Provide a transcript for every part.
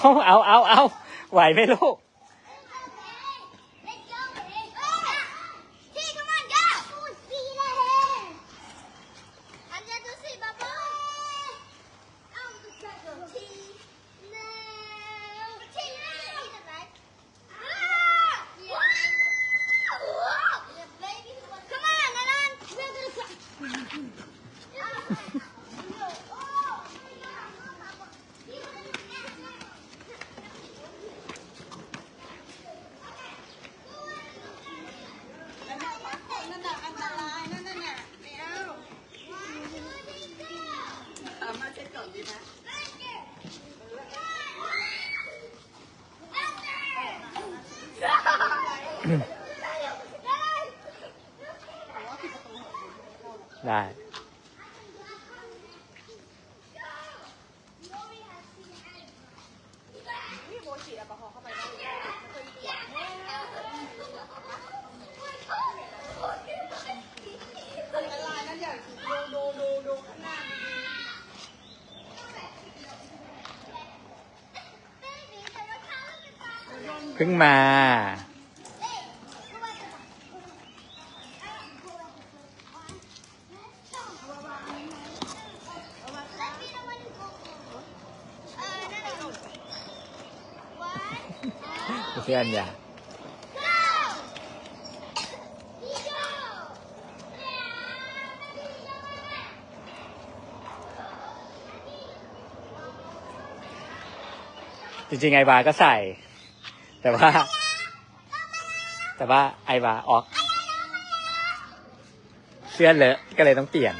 เอาเอาเอาเอาไหวไหมลูก Let's go. T, come on, go. See that. I'm just to see Baba. I'm the go. T. No. T, you see the right? Ah! Yeah. The baby who was- Come on, Nanan. We're gonna try. No. Oh. นั่นน่ะนั่นน่ะอันตรายนั่นน่ะไม่เอาเอามาเช็ดก่อนดีไหม ได้ อันตรายนั่นอย่าดูดูดูดูข้างหน้าดี เพิ่งมาเพื่อนอย่าจริงๆไอบาก็ใส่ แต่ว่า แต่ว่าไอบาออก เสื้อเลอะก็เลยต้องเปลี่ยน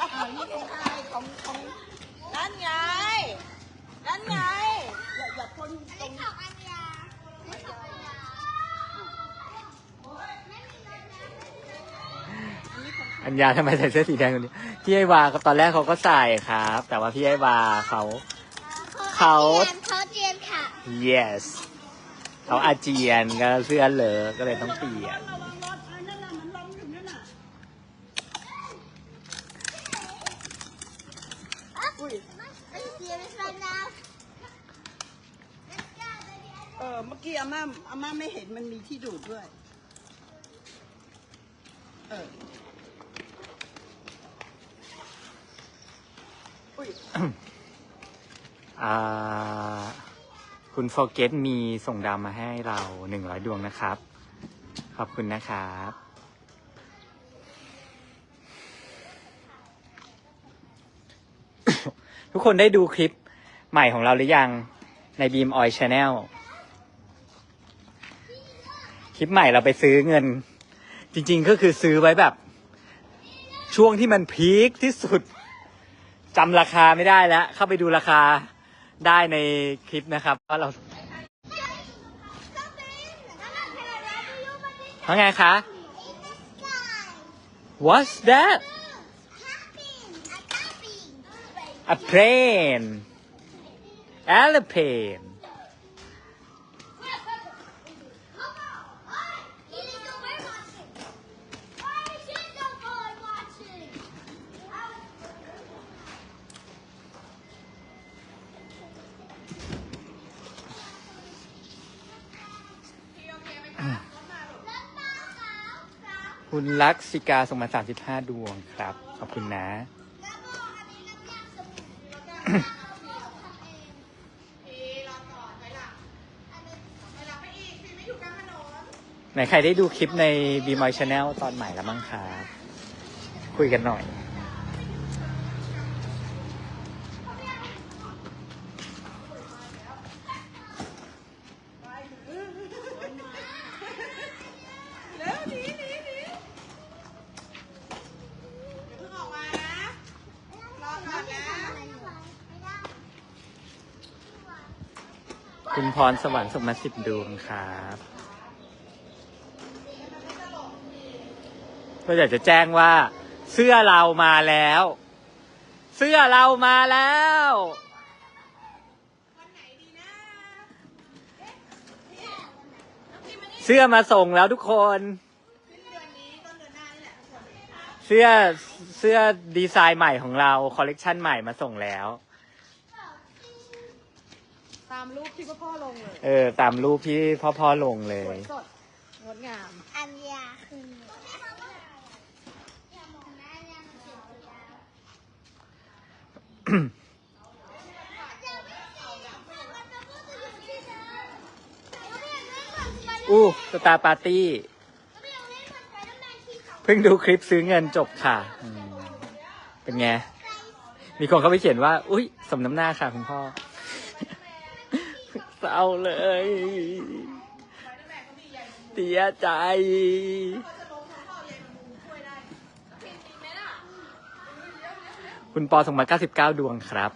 อ้าวนี่ของใครของของนั่นไง นั่นไง อย่าอย่าพ่นตรงอัญญาทำไมใส่เสื้อสีแดงคนนี้พี่ไอวาก็ตอนแรกเขาก็ใส่ครับ แต่ว่าพี่ไอวาเขา เขา เขาเจียนค่ะ yes เขาอาเจียนก็เสื้อเลอะก็เลยต้องเปลี่ยนระวังรถอันนั่นน่ะมันล้มอยู่นั่นน่ะอุ้ยเจียนไปแล้วนะเออเมื่อกี้อาม่าอาม่าไม่เห็นมันมีที่ดูดด้วย เออ อุ้ยอ่า คุณโฟเกตมีส่งดาวมาให้เราหนึ่งร้อยดวงนะครับ ขอบคุณนะครับ ทุกคนได้ดูคลิปใหม่ของเราหรือยังใน Beam Oil Channel คลิปใหม่เราไปซื้อเงิน จริง ๆ ก็คือซื้อไว้แบบ ช่วงที่มันพีคที่สุดจำราคาไม่ได้แล้ว เข้าไปดูราคา ได้ในคลิปนะครับว่าเราว่าไงคะ What's that A plane Airplane คุณลักษิกาส่งมาสามสิบห้าดวงครับ ขอบคุณนะ ไหนใครได้ดูคลิปใน b ีมอยชาแนลตอนใหม่แล้วมั้งครับ คุยกันหน่อย แล้วหนีหนีหนีอย่าเพิ่งออกมานะ รอก่อนนะ คุณ พรสวรรค์ส่งมาสิบดวงครับ ก็อยากจะแจ้งว่า เสื้อเรามาแล้ว เสื้อเรามาแล้ววันไหนดีนะเสื้อมาส่งแล้วทุกคนสิ้นเดือนนี้ต้นเดือนหน้านี่แหละเสื้อสื้อเสื้อดีไซน์ใหม่ของเรา คอลเลกชันใหม่มาส่งแล้วตามรูปที่พ่อพ่อลงเลยเออ ตามรูปที่พ่อพ่อลงเลสวย ยสดงดงาม อันยาคืออู้สตาร์ปาร์ตี้ เพิ่งดูคลิปซื้อเงินจบค่ะอืมเป็นไง มีคนเขาไปเขียนว่า อุ้ยสมน้ำหน้าค่ะคุณพ่อ เศร้าเลยเสียใจ คุณปอส่งมา 99 ดวงครับ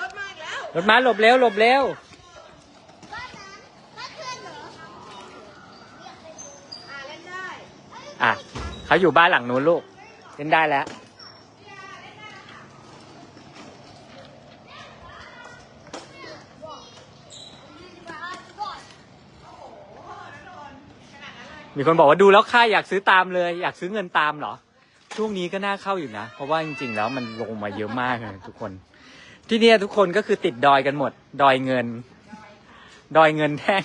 รถมาอีกแล้วรถม้าหลบเร็วหลบเร็ว อ่าเล่นได้ อะ เขาอยู่บ้านหลังนู้นลูกเล่นได้แล้ว มีคนบอกว่าดูแล้วค่าอยากซื้อตามเลย อยากซื้อเงินตามเหรอ ช่วงนี้ก็น่าเข้าอยู่นะ เพราะว่าจริงๆแล้วมันลงมาเยอะมากเลยทุกคน ที่เนี่ยทุกคนก็คือติดดอยกันหมด ดอยเงิน ดอยเงินแท่ง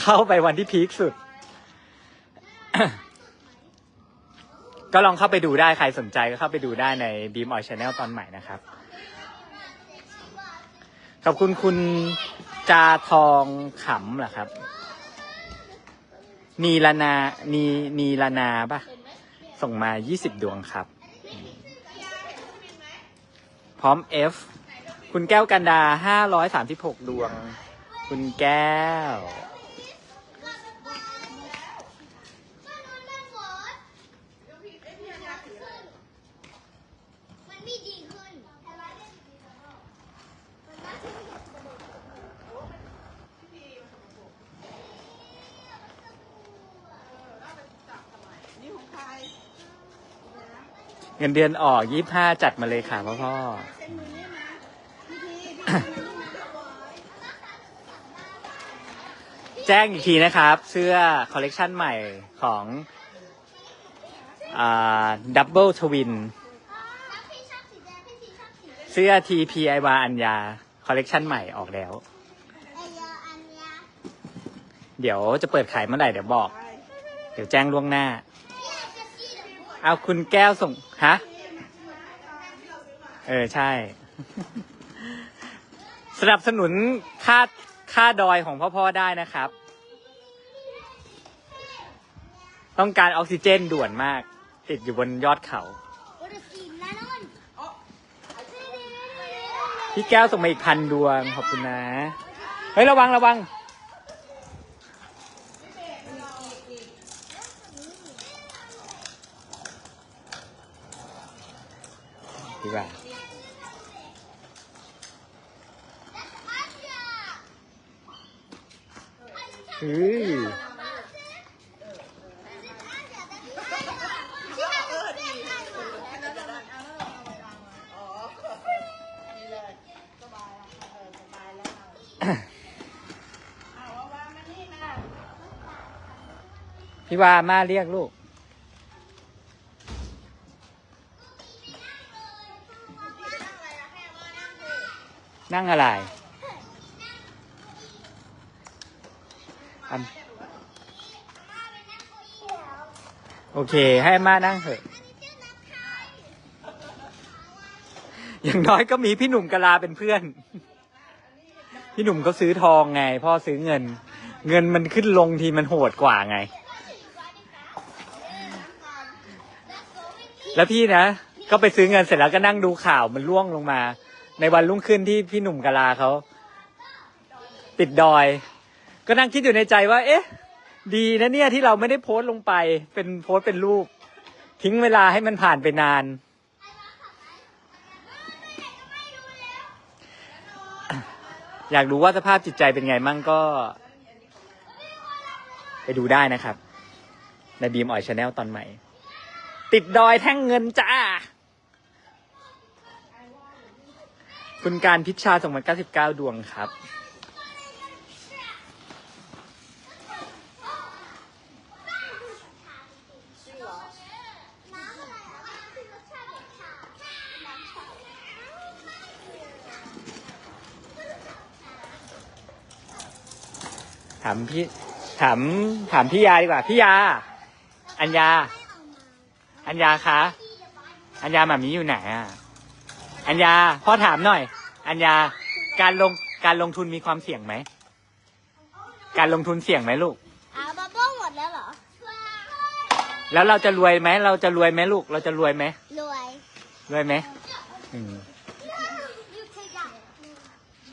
เข้าไปวันที่พีคสุด ก็ลองเข้าไปดูได้ใครสนใจก็เข้าไปดูได้ใน Beam Oil Channel ตอนใหม่นะครับ ขอบคุณคุณจาทองขำเหรอครับ นีลานานีนีลานาปะส่งมา 20 ดวงครับ พร้อม F คุณแก้วกันดา 536 ดวง คุณแก้ว มันไม่ดีขึ้น นี่ของใคร เงินเดือนออกยี่ห้าจัดมาเลยค่ะพ่อพ่อแจ้งอีกทีนะครับ เสื้อคอลเลกชันใหม่ของดับเบิลทวินแล้อบสีแดงพี่พีชอบสีเสื้อ TP ไอวาอัญญาคอลเลกชันใหม่ออกแล้ว เดี๋ยวจะเปิดขายเมื่อไหร่เดี๋ยวบอก เดี๋ยวแจ้งล่วงหน้า เหลืองเอาคุณแก้วส่งฮะเออใช่ สนับสนุนค่าค่าดอยของพ่อพ่อได้นะครับ ต้องการออกซิเจนด่วนมาก ติดอยู่บนยอดเขาโอ้ยสีนั่นนนพี่แก้วส่งมาอีกพันดวงขอบคุณนะ เฮ้ย ระวังระวัง ดีกว่าเฮ้ย เออดีแค่นั้นจะได้เออเอาไปวางไว้อ๋อนี่เลยสบายแล้วเออสบายแล้วเอาเอาเอาวางมานี่นะพี่ว่ามาเรียกลูก นั่งอะไรอันโอเค ให้อาม่านั่งเถอะ อย่างน้อยก็มีพี่หนุ่มกะลาเป็นเพื่อน พี่หนุ่มเขาซื้อทองไง พ่อซื้อเงิน เงินมันขึ้นลงทีมันโหดกว่าไง แล้วพี่นะ ก็ไปซื้อเงินเสร็จแล้วก็นั่งดูข่าวมันล่วงลงมา ในวันรุ่งขึ้นที่พี่หนุ่มกะลาเขาติดดอย ก็นั่งคิดอยู่ในใจว่า เอ๊ะ ดีนะเนี่ยที่เราไม่ได้โพสต์ลงไป เป็นโพสต์เป็นรูป ทิ้งเวลาให้มันผ่านไปนาน อยากรู้ว่าสภาพจิตใจเป็นไงมั่งก็ ไปดูได้นะครับในบีมออยชาแนลตอนใหม่ ติดดอยแท่งเงินจ้า คุณการพิชชาส่งมา99 ดวงครับเหรอน้ำอะไรอะคือรสชาติแบถามพี่ ถาม ถามพี่ยาดีกว่า พี่ยา อัญญา อัญญาคะ อัญญาหมามีอยู่ไหนอะ อัญญาพ่อถามหน่อย อัญญาการลงการลงทุนมีความเสี่ยงไหม การลงทุนเสี่ยงไหมลูกอ่าบับเบิ้ลหมดแล้วเหรอ แล้วเราจะรวยไหม เราจะรวยไหมลูก เราจะรวยไหม รวย รวยไหมอืมยูเทยัก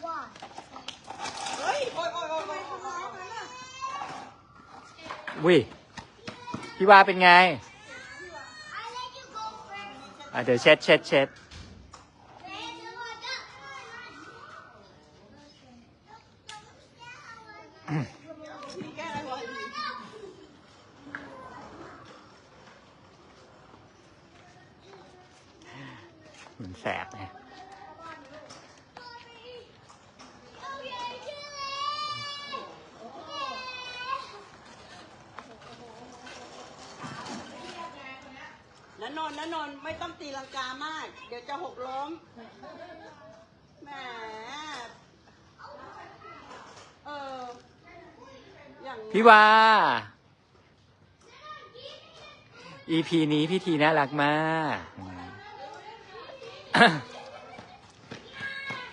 ว้าเฮ้ยโอ๊ยโอ๊ยโอ๊ยโอ๊ยทำร้ายมันอะวิพี่ว่าเป็นไง I let you go first อะเดี๋ยวเช็ดเช็ดเช็ด พี่แก้อะไรวะ เหมือนแสบไง นันนนท์นันนนท์ไม่ต้องตีลังกามาก เดี๋ยวจะหกล้ม แหม เออ อย่าง พี่ว่า EP นี้พี่ทีน่ารักมาก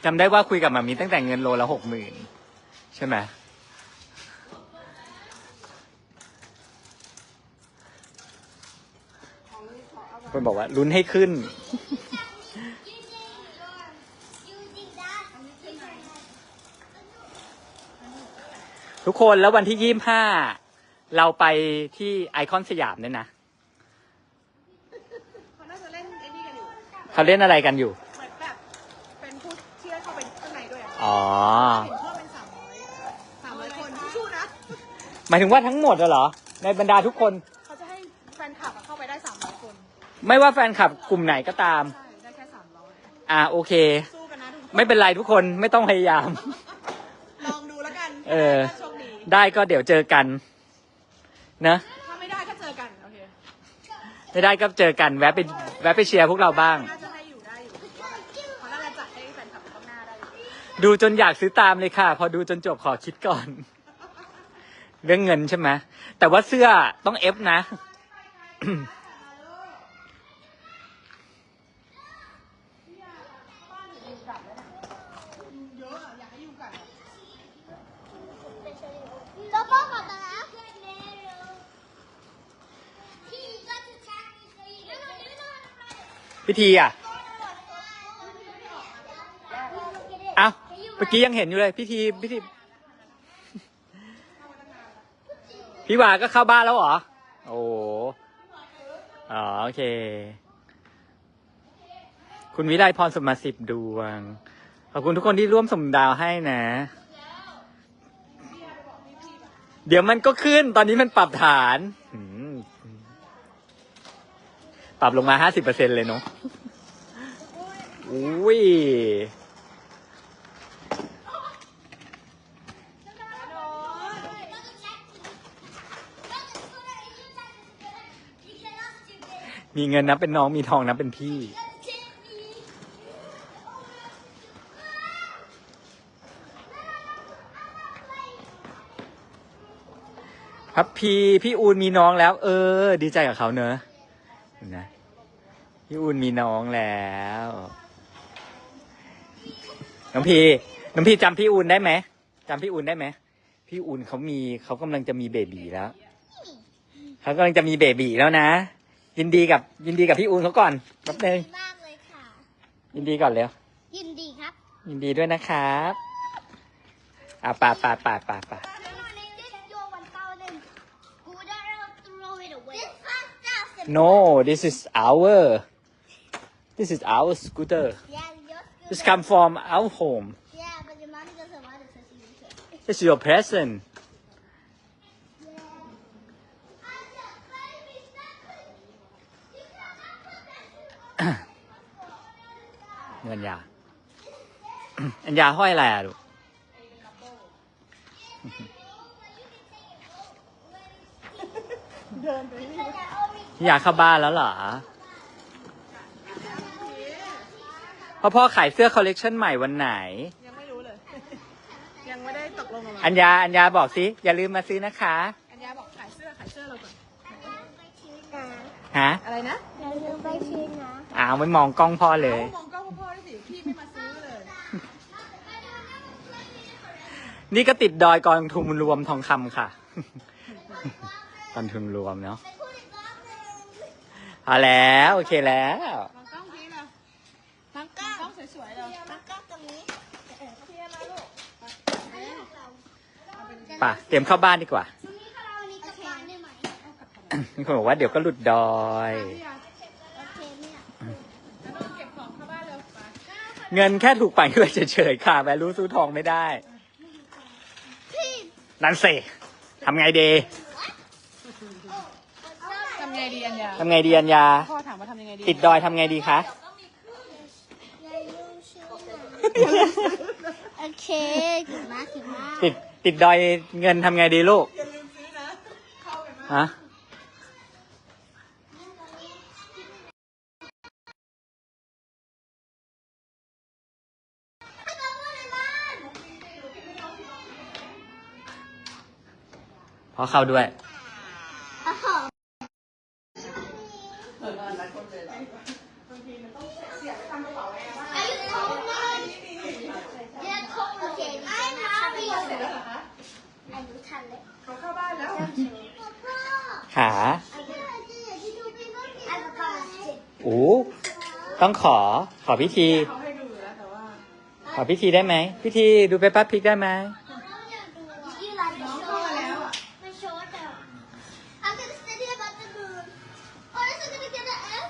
จำได้ว่าคุยกับหมามีตั้งแต่เงินโลละหกหมื่นใช่ไหมคนบอกว่าลุ้นให้ขึ้น ทุกคนแล้ววันที่ยี่ห้าเราไปที่ไอคอนสยามเนี่ยนะเขาน่าจะเล่นไอ้นี่กันอยู่เขาเล่นอะไรกันอยู่ เหมือนแบบเป็นผู้ที่ได้เข้าไปข้างในด้วยอะอ๋อ เห็นเพิ่มเป็นสามร้อยสามร้อยคนสู้ๆนะ หมายถึงว่าทั้งหมดอะเหรอ ในบรรดาทุกคน เขาจะให้แฟนคลับอะเข้าไปได้สามร้อยคน ไม่ว่าแฟนคลับกลุ่มไหนก็ตาม ใช่ ได้แค่สามร้อยอ่าโอเค สู้กันนะทุกคนไม่เป็นไรทุกคนไม่ต้องพยายาม ลองดูแล้วกันเออ ถ้าโชคดี ได้ก็เดี๋ยวเจอกัน นะถ้าไม่ได้ก็เจอกัน โอเคไม่ได้ก็เจอกัน แวะไปแวะไปเชียร์พวกเราบ้าง น่าจะให้อยู่ได้อยู่เขาน่าจะจัดให้แฟนคลับข้างหน้าได้อยู่ดูจนอยากซื้อตามเลยค่ะ พอดูจนจบขอคิดก่อน เรื่องเงินใช่ไหมแต่ว่าเสื้อต้องเอฟนะ พิธีอะเอ้าเมื่อกี้ยังเห็นอยู่เลย พิธีพิธี พี่วาก็เข้าบ้านแล้วเหรอ โอ้โหอ๋อโอเค คุณวิไลพรสมมาสิบดวง ขอบคุณทุกคนที่ร่วมสมดาวให้นะ เดี๋ยวมันก็ขึ้น ตอนนี้มันปรับฐานอืม ปรับลงมาห้าสิบเปอร์เซ็นเลยเนาะอุ้ยมีเงินนับเป็นน้องมีทองนับเป็นพี่ ครับพี่พี่อูนมีน้องแล้ว เออ ดีใจกับเขาเนอะ นนะพี่อูนมีน้องแล้ว น้องพีน้องพีจำพี่อูนได้ไหมจำพี่อูนได้ไหมพี่อูนเขามีเขากำลังจะมีเบบีแล้วเขากำลังจะมีเบบีแล้วนะยินดีกับ ยินดีกับพี่อูนเขาก่อนแป๊บนึงมากเลยค่ะ ยินดีก่อนเร็วยินดีครับ ยินดีด้วยนะครับอะป่าป่าป่าป่าป่า No, this is our. This is our scooter. Yeah, scooter. This come from our home. Yeah, but your mommy doesn't want it, so she it. This is your present. อยอะไรอะลูกเดินไปนี่ยาเข้าบ้านแล้วเหรอพ่อพ่อขายเสื้อคอลเลกชันใหม่วันไหน ยังไม่รู้เลย ยังไม่ได้ตกลงกันมาอัญญาอัญญาบอกสิอย่าลืมมาซื้อนะคะ อัญญาบอกขายเสื้อขายเสื้อเราก่อนไปชี้นะฮะอะไรนะอย่าลืมไปชี้นะอ้าวไม่มองกล้องพ่อเลยมองกล้องพ่อด้วยสิพี่ไม่มาซื้อเลยนี่ก็ติดดอยกองทุนรวมทองคำค่ะ กองทุนรวมเนาะ ไปพูดอีกรอบหนึ่ง เอาแล้ว โอเคแล้ว มองกล้องพี่เรามองกล้องกล้องสวยๆเราแล้วก็ตรงนี้พี่มาลูกอันนี้ของเราป่ะ เตรียมเข้าบ้านดีกว่าตรงนี้ค่ะเราอันนี้กลับบ้านได้ไหมมีคนบอกว่าเดี๋ยวก็หลุดดอยพี่อะโอเคเนี่ยแล้วนนเก็บของเข้าบ้านเร็วไปเงินแค่ถูกปั่นขึ้นไปเฉยๆค่ะแวลูซื้อทองไม่ได้ พี่ นั่นสิทำไงดีทำไง ดีอัญญาทำไงดีอัญญา พ่อถามว่าทำยังไงดีติดดอยทำไงดีคะอย่าลืมชื่อโอเคถึงมากถึงมากติดติดดอยเงินทำไงดีลูกอย่าลืมซื้อนะเข้าไปมากฮะพอเข้าด้วย โอ้โห เออหลายคนเลยบางทีมันต้องเสียไปทำกระเป๋าแอร์บ้าง อายุโค้งเลยเรียกโค้งโอเคดีนะพี่ เสร็จแล้วเหรอคะ อายุทันเลย เขาเข้าบ้านแล้ว พ่อ ขา อายุทันที่อยากที่ดูพี่ก็มีอายุก่อนเจ็ด โอ้ ต้องขอขอพิธี เขาให้ดูอยู่แล้วแต่ว่าขอพิธีได้ไหมพิธีดูเปปป้าพิกได้ไหมยี่ไรน้องเข้ามาแล้วอะไม่โชว์แต่ I'm gonna study about the moon or is it gonna get an F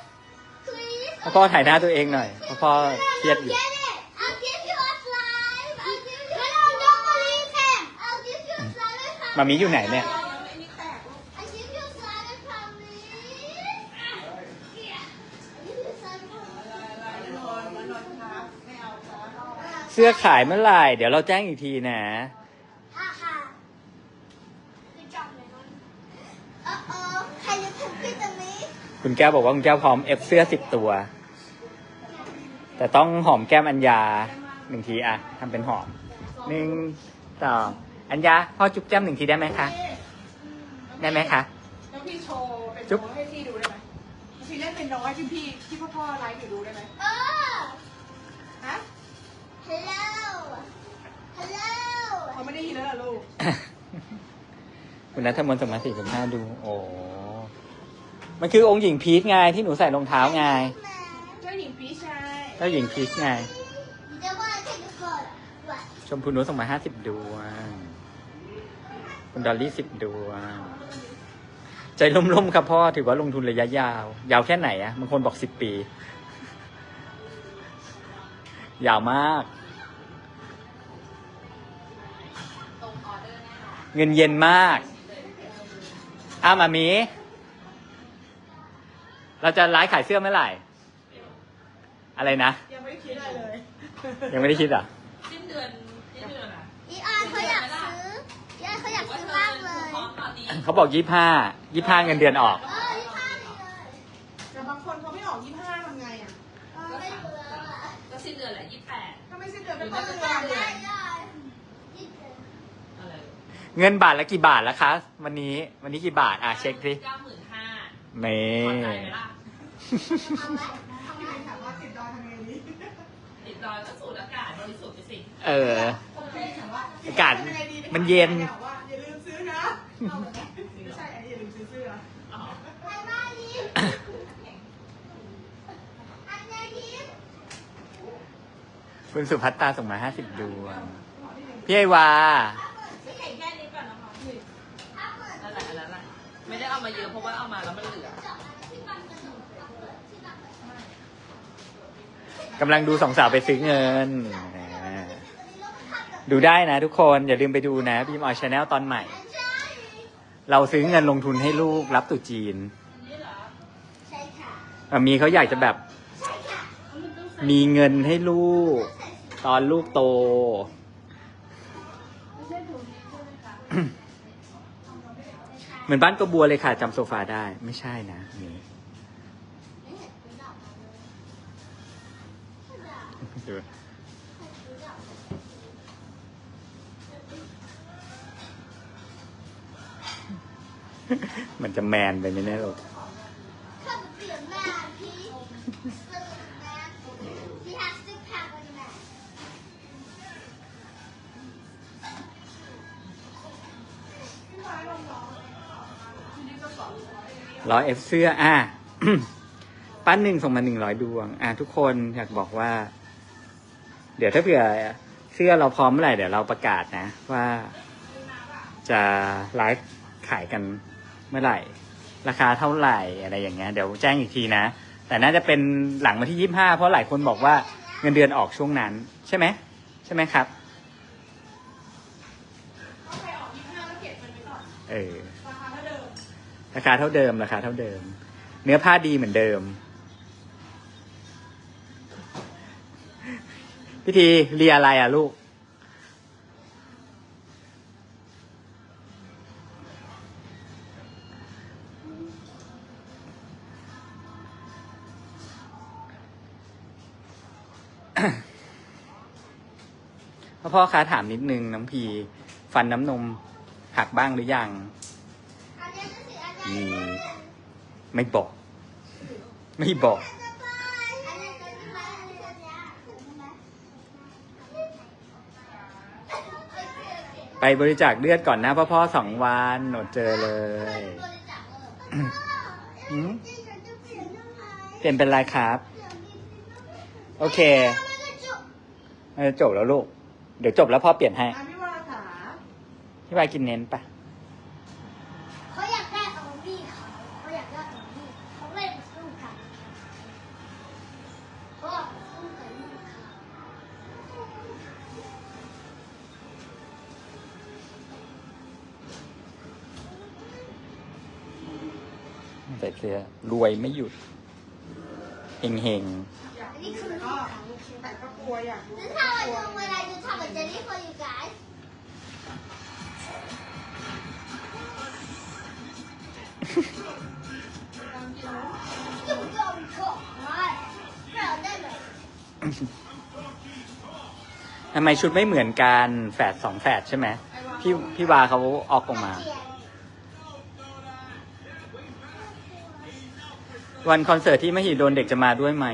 please พ่อพ่อถ่ายหน้าตัวเองหน่อยพ่อพ่อเครียดอยู่ Get it I'll give you a slide I'll give you no don't believe him I'll give you a slide I promise มามีอยู่ไหนเนี่ย I give you a slide I promise Yeah I give you a slide I promise นอนมานอนครับไม่เอาครับ เสื้อขายเมื่อไหร่ เดี๋ยวเราแจ้งอีกทีนะอะค่ะคือจำเลยนะเออเออใครจะทำพี่ตรงนี้คุณแก้วบอกว่าคุณแก้วพร้อมเอฟเสื้อสิบตัว แต่ต้องหอมแก้มอัญญาหนึ่งทีอะทำเป็นหอมหนึ่งสองอัญญาพ่อจุ๊บแก้มหนึ่งทีได้ไหมคะ ได้ไหมคะ แล้วพี่โชว์เป็นจุ๊บโชว์ให้พี่ดูได้ไหมพี่เล่นเป็นน้อยที่พี่ที่พ่อพ่อไลฟ์อยู่ดูได้ไหม เออฮะ hello hello เขาไม่ได้ยินแล้วล่ะลูก คุณนัทมนต์สมมาสี่สิบห้าดู โอ้มันคือองค์หญิงพีชไงที่หนูใส่รองเท้าไงเจ้าหญิงพีชาย เจ้าหญิงพีชไงเดี๋ยวว่าจะดูก่อนว่าชมพูนุชส่งมาห้าสิบดวงคุณดอลลี่สิบดวงใจร่มๆครับพ่อถือว่าลงทุนระยะยาว ยาวแค่ไหนอะบางคนบอกสิบปี ยาวมาก เงินเย็นมาก อ้าวมามี เราจะไลฟ์ขายเสื้อเมื่อไหร่ อะไรนะ ยังไม่ได้คิดอะไรเลยยังไม่ได้คิดอะ สิ้นเดือนสิ้นเดือนอะอีออนเขาอยากซื้ออีออนเขาอยากซื้อมากเลยพร้อมตอนนี้เขาบอกยี่ห้ายี่ห้าเงินเดือนออก เออที่ผ้าเลยแต่บางคนเขาไม่ออกยี่ห้าทำไงอะเออไม่รู้แล้วอะก็สิ้นเดือนแหละยี่สิบแปดถ้าไม่สิ้นเดือนเป็นเอต้นอเดืได้อนเลได้ยได้ยี่สิบอะไร เงินบาทละกี่บาทแล้วคะ วันนี้วันนี้กี่บาทอะเช็คสิเก้าหมื่นห้าเมพอใจไหมล่ะเอาไหมพี่ถามว่าติดดอยทำไงดีติดดอยก็สูดอากาศบริสุทธิ์ไปสิเออพี่ถามว่าอากาศมันเย็นบอกว่าอย่าลืมซื้อนะไม่ใช่อันนี้อย่าลืมซื้อเสื้ออ๋อไปบ้านนี้อันนี้ยิ้มคุณสุภัตตาส่งมาห้าสิบดวงพี่ไอวา ไม่ได้เอามาเยอะเพราะว่าเอามาแล้วมันเหลือจบที่บังกระจกเปิดที่บังกระจกกำลังดูสองสาวไปซื้อเงินอ่าดูได้นะทุกคนอย่าลืมไปดูนะบีมออยชาแนลตอนใหม่ใช่เราซื้อเงินลงทุนให้ลูกรับตรุ๊จีนใช่ค่ะมามีเขาอยากจะแบบใช่ค่ะมันต้องใส่มีเงินให้ลูก ตอนลูกโตเหมืือนบ้านกระบัวเลยค่ะจำโซฟาได้ ไม่ใช่นะนี่ดูมันจะแมนไปไหมเนี่ยลูก ร้อยเอฟเสื้อ อะปั้นหนึ่งส่งมาหนึ่งร้อยดวง อะทุกคนอยากบอกว่า เดี๋ยวถ้าเผื่อเสื้อเราพร้อมเมื่อไหร่เดี๋ยวเราประกาศนะ ว่าจะไลฟ์ขายกันเมื่อไหร่ ราคาเท่าไหร่อะไรอย่างเงี้ยเดี๋ยวแจ้งอีกทีนะ แต่น่าจะเป็นหลังวันที่ยี่ห้าเพราะหลายคนบอกว่าเงินเดือนออกช่วงนั้น ใช่ไหมใช่ไหมครับต้องไปออกยี่ห้าแล้วเก็บมันไว้ก่อนเออ ราคาเท่าเดิม ราคาเท่าเดิมราคาเท่าเดิม เนื้อผ้าดีเหมือนเดิม พิธีเรียอะไรอะลูก พ่อพ่อคะถามนิดนึงน้องพี ฟันน้ำนมหักบ้างหรือยัง อันนี้จะสีอะไร มีไม่บอก ไม่บอกอันนี้จะสีอะไรอันนี้จะสีอะไรไปบริจาคเลือดก่อนนะพ่อพ่อสองวันหนดเจอเลยบริจาคเออหืมจริงๆฉันจะเปลี่ยนยังไงเปลี่ยนเป็นไรครับ โอเคไม่ได้จบเออจบแล้วลูก เดี๋ยวจบแล้วพ่อเปลี่ยนให้อะพี่วราขาพี่วายกินเน้นปะ รวยไม่หยุดเฮงเฮงอยากรู้แต่ก็แต่ก็กลัวอยากรู้ This แต่ is ก็ how กลัว I do when I do top of jelly for you guys. You don't go, right? Girl, then ทำไมชุดไม่เหมือนกันแฝดสองแฝดใช่ไหมพี่พี่วาเขาออกออกมา วันคอนเสิร์ตที่มหิดลเด็กจะมาด้วยไหม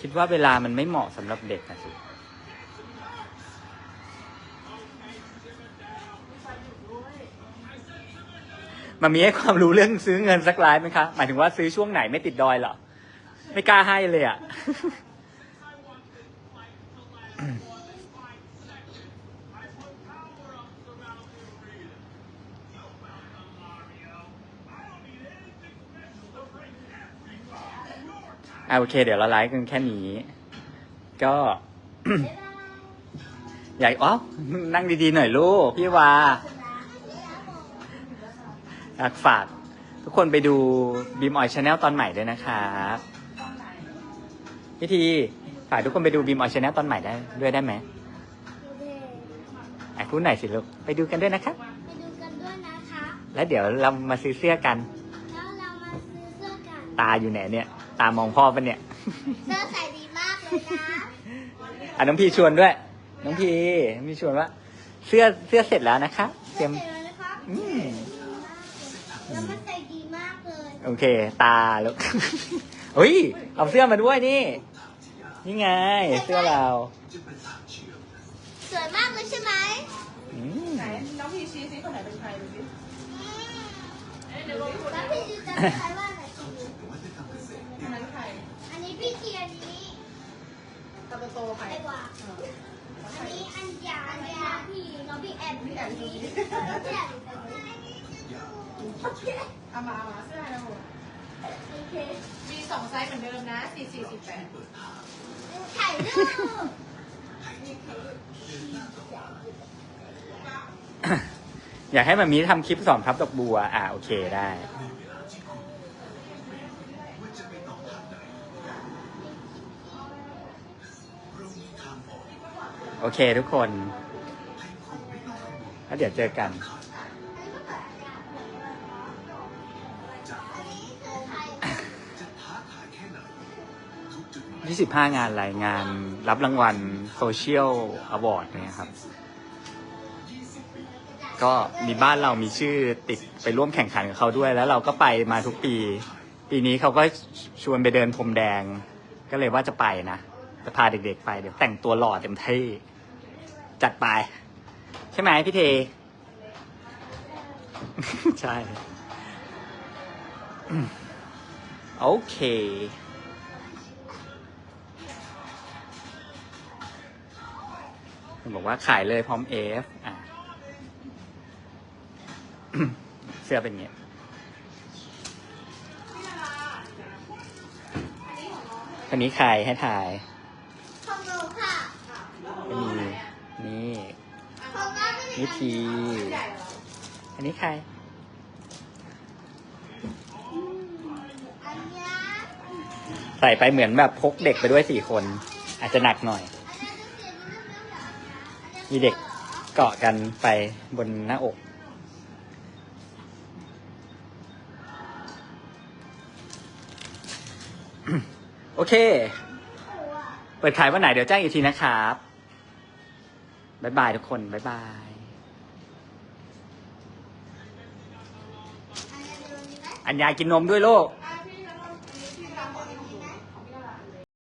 คิดว่าเวลามันไม่เหมาะสำหรับเด็กนะสิมามีให้ความรู้เรื่องซื้อเงินสักไลฟ์ไหมคะ หมายถึงว่าซื้อช่วงไหนไม่ติดดอยเหรอ ไม่กล้าให้เลยอะ อะโอเค เดี๋ยวเราไลฟ์กันแค่นี้ ก็ อยากอ๋อนั่งดีๆหน่อยลูก พี่วาอยากฝากทุกคนไปดูบีมออยชาแนลตอนใหม่ด้วยนะครับพิธีฝากทุกคนไปดูบีมออยชาแนลตอนใหม่ได้ด้วยได้ไหมอะพูดหน่อยสิลูก ไปดูกันด้วยนะครับไปดูกันด้วยนะคะ แล้วเดี๋ยวเรามาซื้อเสื้อกัน แล้วเรามาซื้อเสื้อกัน ตาอยู่ไหนเนี่ย ตามองพ่อปะเนี่ย เสื้อใส่ดีมากเลยนะอะน้องพีชวนด้วย น้องพีน้องพีชวนว่า เสื้อเสื้อเสร็จแล้วนะคะ เตเสื้รีอยมเสร็จแล้วนะครับอืม แล้วมันใส่ดีมากเลยโอเค ตาลูก เฮ้ย เอาเสื้อมาด้วยนี่ นี่ไง เสื้อเราสวยมากเลยใช่ไหมอืมไหนน้องพีชี้ซิคนไหนเป็นใครดูสิแล้วพี่จะจำใครว่าไหนคื อันนั้นใครอันนี้พี่เทียนนี้ตาโตๆใคร ไอ้กว่าอันนี้อันยาอันยาพี่น้องพี่แอบพี่แอบนี้พี่แอบเอามาเอามาเสื้อให้เราหมดโอเคมีสองไซส์เหมือนเดิมนะสี่สี่สี่แปดถ่ายรูปอยากให้มามีทำคลิปสอนพับดอกบัว อ่าโอเคได้ เโอเคทุกคนแล้วเดี๋ยวเจอกัน 25 งานรายงานรับรางวัลโซเชียลอวอร์ดเนี่ยครับ ก็มีบ้านเรามีชื่อติดไปร่วมแข่งขันกับเขาด้วย แล้วเราก็ไปมาทุกปี ปีนี้เขาก็ชวนไปเดินพรมแดง ก็เลยว่าจะไปนะ จะพาเด็กๆไปเดี๋ยวแต่งตัวหล่อเต็มที่จัดไป ใช่ไหมพี่เท ใช่ โอเค บอกว่าขายเลยพร้อมเอฟอะเสื้อเป็นไงคนนี้ใครให้ถ่าย ก็มีนี่ของน้องไม่ได้นิทีอันนี้ใครอันเนี้ยใส่ไปเหมือนแบบพกเด็กไปด้วยสี่คน อาจจะหนักหน่อยอันนี้ดูสิมันเรื่องแบบอันนี้มีเด็กเกาะกันไปบนหน้าอกโอเค เปิดขายวันไหนเดี๋ยวแจ้งอีกทีนะครับ บายบายทุกคนบายบายอัญญากินนมด้วยลูก